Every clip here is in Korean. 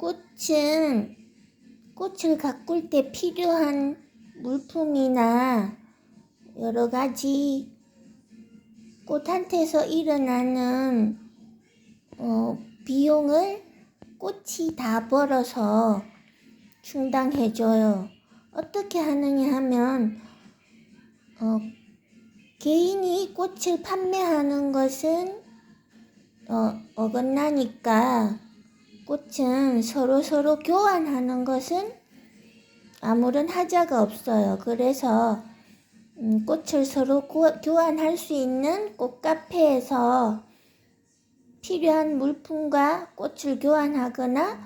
꽃은 꽃을 가꿀 때 필요한 물품이나 여러 가지 꽃한테서 일어나는 어, 비용을 꽃이 다 벌어서 충당해줘요. 어떻게 하느냐 하면 어, 개인이 꽃을 판매하는 것은 어, 어긋나니까 꽃은 서로 서로 교환하는 것은 아무런 하자가 없어요. 그래서 음, 꽃을 서로 고- 교환할 수 있는 꽃카페에서 필요한 물품과 꽃을 교환하거나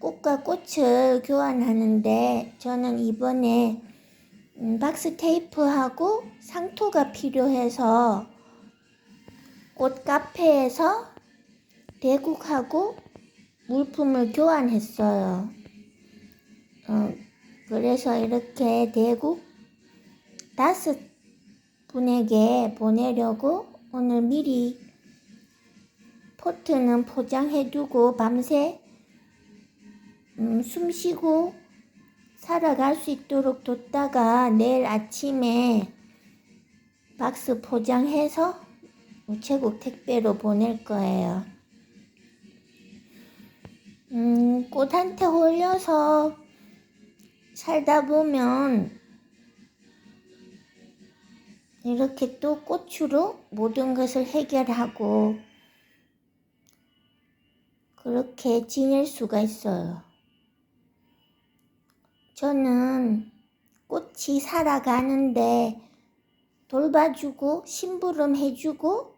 꽃과 꽃을 교환하는데 저는 이번에 음, 박스 테이프하고 상토가 필요해서 꽃 카페에서 대국하고 물품을 교환했어요. 어, 그래서 이렇게 대국 다섯 분에게 보내려고 오늘 미리 포트는 포장해두고 밤새 음, 숨 쉬고 살아갈 수 있도록 뒀다가 내일 아침에 박스 포장해서 우체국 택배로 보낼 거예요. 꽃한테 홀려서 살다 보면 이렇게 또 꽃으로 모든 것을 해결하고 그렇게 지낼 수가 있어요. 저는 꽃이 살아가는데 돌봐주고 심부름 해주고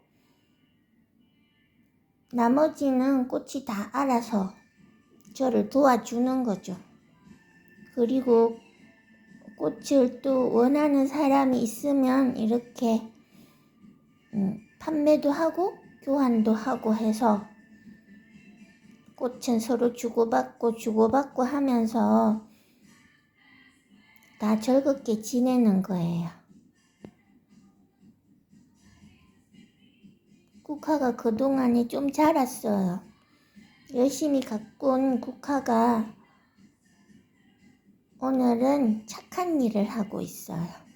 나머지는 꽃이 다 알아서 저를 도와주는 거죠. 그리고 꽃을 또 원하는 사람이 있으면 이렇게 음, 판매도 하고 교환도 하고 해서 꽃은 서로 주고받고 주고받고 하면서 다 즐겁게 지내는 거예요. 국화가 그동안에 좀 자랐어요. 열심히 가꾼 국화가 오늘은 착한 일을 하고 있어요.